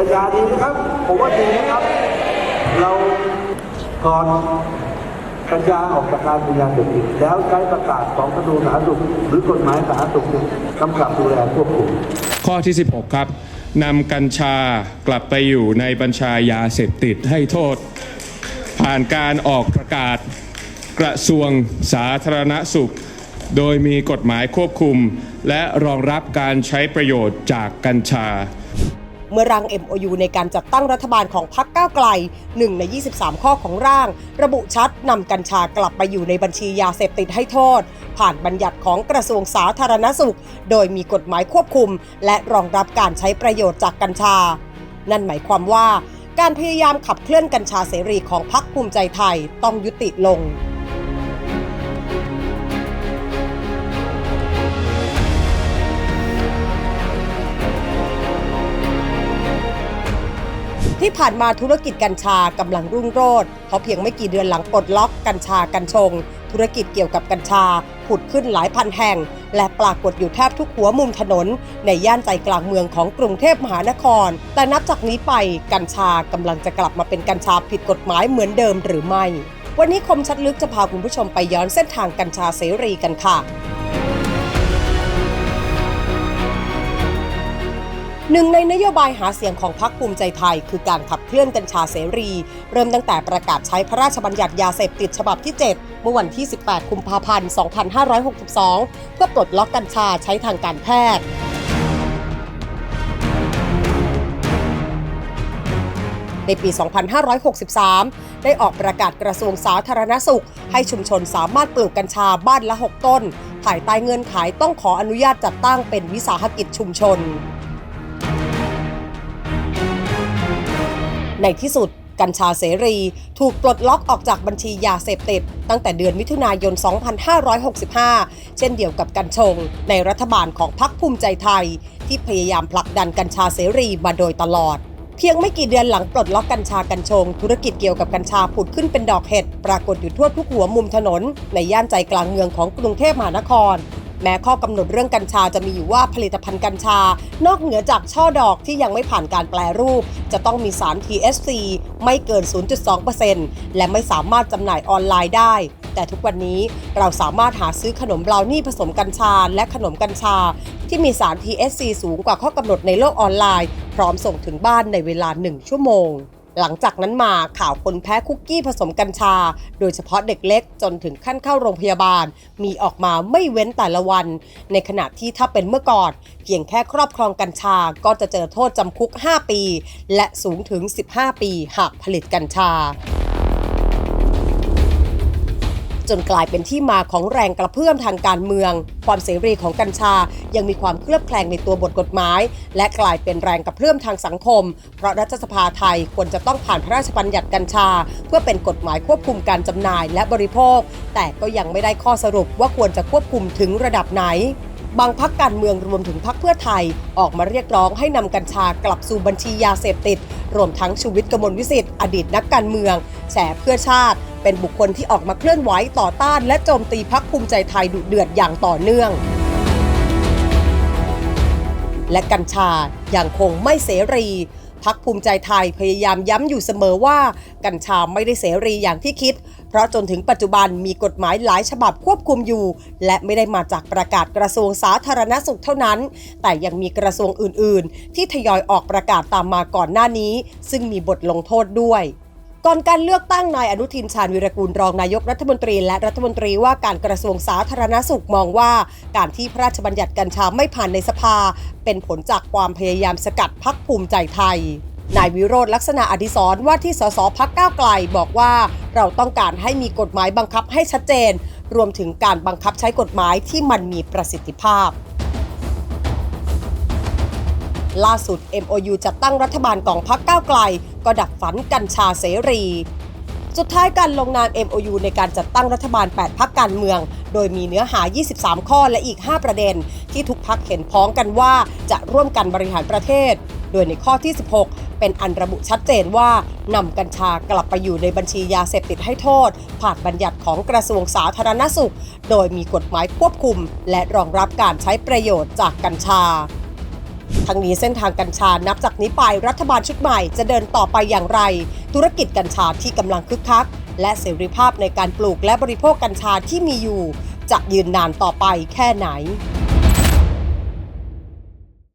กัญชาดีนะครับ ผมว่าดีนะครับ เราก่อนกัญชาออกจากการเป็นยาเสพติดแล้วใช้ประกาศของกระทรวงสาธารณสุขหรือกฎหมายสาธารณสุขกำกับดูแลควบคุมข้อที่ 16 ครับนำกัญชากลับไปอยู่ในบัญชายาเสพติดให้โทษ ผ่านการออกประกาศกระทรวงสาธารณสุข โดยมีกฎหมายควบคุม และรองรับการใช้ประโยชน์จากกัญชา เมื่อร่าง MOU ในการจัดตั้งรัฐบาลของพรรคก้าวไกล 1 ใน 23 ข้อของร่าง ระบุชัดนำกัญชากลับไปอยู่ในบัญชียาเสพติดให้โทษ ผ่านบัญญัติของกระทรวงสาธารณสุข โดยมีกฎหมายควบคุม และรองรับการใช้ประโยชน์จากกัญชา นั่นหมายความว่า การพยายามขับเคลื่อนกัญชาเสรีของพรรคภูมิใจไทยต้องยุติลง ที่ผ่านมาธุรกิจกัญชากำลังรุ่งโรจน์เพราะเพียงไม่กี่เดือนหลังปลดล็อกกัญชากัญชง ธุรกิจเกี่ยวกับกัญชา ผุดขึ้นหลายพันแห่ง และปรากฏอยู่แทบทุกหัวมุมถนน ในย่านใจกลางเมืองของกรุงเทพมหานคร แต่นับจากนี้ไปกัญชากำลังจะกลับมาเป็นกัญชาผิดกฎหมายเหมือนเดิมหรือไม่ วันนี้คมชัดลึกจะพาคุณผู้ชมไปย้อนเส้นทางกัญชาเสรีกันค่ะ หนึ่งในนโยบายหาเสียงของพรรคภูมิใจไทย คือการขับเคลื่อนกัญชาเสรี เริ่มตั้งแต่ประกาศใช้พระราชบัญญัติยาเสพติดฉบับที่ 7 เมื่อวันที่ 18 กุมภาพันธ์ 2562 เพื่อปลดล็อกกัญชาใช้ทางการแพทย์ในปี 2563 ได้ออกประกาศกระทรวงสาธารณสุข ให้ชุมชนสามารถปลูกกัญชาบ้านละ 6 ต้น ภายใต้เงื่อนไขต้องขออนุญาตจัดตั้งเป็นวิสาหกิจชุมชน ในที่สุดกัญชาเสรี ถูกปลดล็อกออกจากบัญชียาเสพติด ตั้งแต่เดือนมิถุนายน 2565 เช่นเดียวกับกัญชง ในรัฐบาลของพรรคภูมิใจไทย ที่พยายามผลักดันกัญชาเสรีมาโดยตลอด เพียงไม่กี่เดือนหลังปลดล็อกกัญชากัญชง ธุรกิจเกี่ยวกับกัญชาผุดขึ้นเป็นดอกเห็ดปรากฏอยู่ทั่วทุกหัวมุมถนน ในย่านใจกลางเมืองของกรุงเทพมหานคร แม้ข้อกำหนดเรื่องกัญชาจะมีอยู่ว่าผลิตภัณฑ์กัญชา นอกเหนือจากช่อดอกที่ยังไม่ผ่านการแปลรูป จะต้องมีสาร THC ไม่เกิน 0.2%และไม่สามารถจำหน่ายออนไลน์ได้ แต่ทุกวันนี้เราสามารถหาซื้อขนมบราวนี่ผสมกัญชา และขนมกัญชา ที่มีสาร THC สูงกว่าข้อกำหนดในโลกออนไลน์ พร้อมส่งถึงบ้านในเวลา 1 ชั่วโมง หลังจากนั้นมาข่าวคนแพ้คุกกี้ผสมกัญชา โดยเฉพาะเด็กเล็กจนถึงขั้นเข้าโรงพยาบาล มีออกมาไม่เว้นแต่ละวัน ในขณะที่ถ้าเป็นเมื่อก่อน เพียงแค่ครอบครองกัญชาก็จะเจอโทษจำคุก 5 ปี และสูงถึง 15 ปีหากผลิตกัญชา จนกลายเป็นที่มาของแรงกระเพื่อมทางการเมือง ความเสรีของกัญชายังมีความเคลือบแคลงในตัวบทกฎหมาย และกลายเป็นแรงกระเพื่อมทางสังคม เพราะรัฐสภาไทยควรจะต้องผ่านพระราชบัญญัติกัญชา เพื่อเป็นกฎหมายควบคุมการจำหน่ายและบริโภค แต่ก็ยังไม่ได้ข้อสรุปว่าควรจะควบคุมถึงระดับไหนบางพักการเมืองรวมถึงพักเพื่อไทย ออกมาเรียกร้องให้นำกัญชากลับสู่บัญชียาเสพติด รวมทั้งชูวิทย์กมลวิสิทธิ์อดีตนักการเมืองแฉเพื่อชาติ เป็นบุคคลที่ออกมาเคลื่อนไหวต่อต้านและโจมตีพักภูมิใจไทยดุเดือดอย่างต่อเนื่อง และกัญชาอยังคงไม่เสรีพักภูมิใจไทยพยายามย้ำอยู่เสมอว่า กัญชาไม่ได้เสรีอย่างที่คิด เพราะจนถึงปัจจุบันมีกฎหมายหลายฉบับควบคุมอยู่ และไม่ได้มาจากประกาศกระทรวงสาธารณสุขเท่านั้น แต่ยังมีกระทรวงอื่น ๆ ที่ทยอยออกประกาศตามมาก่อนหน้านี้ ซึ่งมีบทลงโทษด้วย ก่อนการเลือกตั้งนายอนุทินชาญวิรกูลรองนายกรัฐมนตรี และรัฐมนตรีว่าการกระทรวงสาธารณสุขมองว่า การที่พระราชบัญญัติกัญชาไม่ผ่านในสภา เป็นผลจากความพยายามสกัดพักภูมิใจไทยนายวิโรธลักษณะอดิศรว่าที่สสพักก้าวไกลบอกว่าเราต้องการให้มีกฎหมายบังคับให้ชัดเจน รวมถึงการบังคับใช้กฎหมายที่มันมีประสิทธิภาพ ล่าสุด MOU จัดตั้งรัฐบาลกองพักก้าวไกล ก็ดักฝันกัญชาเสรี สุดท้ายการลงนาม MOU ในการจัดตั้งรัฐบาล 8 พักการเมือง โดยมีเนื้อหา 23 ข้อและอีก 5 ประเด็น ที่ทุกพักเห็นพ้องกันว่าจะร่วมกันบริหารประเทศ โดยในข้อที่ 16 เป็นอันระบุชัดเจนว่านำกัญชากลับไปอยู่ในบัญชียาเสพติดให้โทษ ผ่านบัญญัติของกระทรวงสาธารณสุข โดยมีกฎหมายควบคุม และรองรับการใช้ประโยชน์จากกัญชา ทั้งนี้เส้นทางกัญชานับจากนี้ไปรัฐบาลชุดใหม่จะเดินต่อไปอย่างไร ธุรกิจกัญชาที่กำลังคึกคัก และเสรีภาพในการปลูกและบริโภคกัญชาที่มีอยู่ จะยืนนานต่อไปแค่ไหน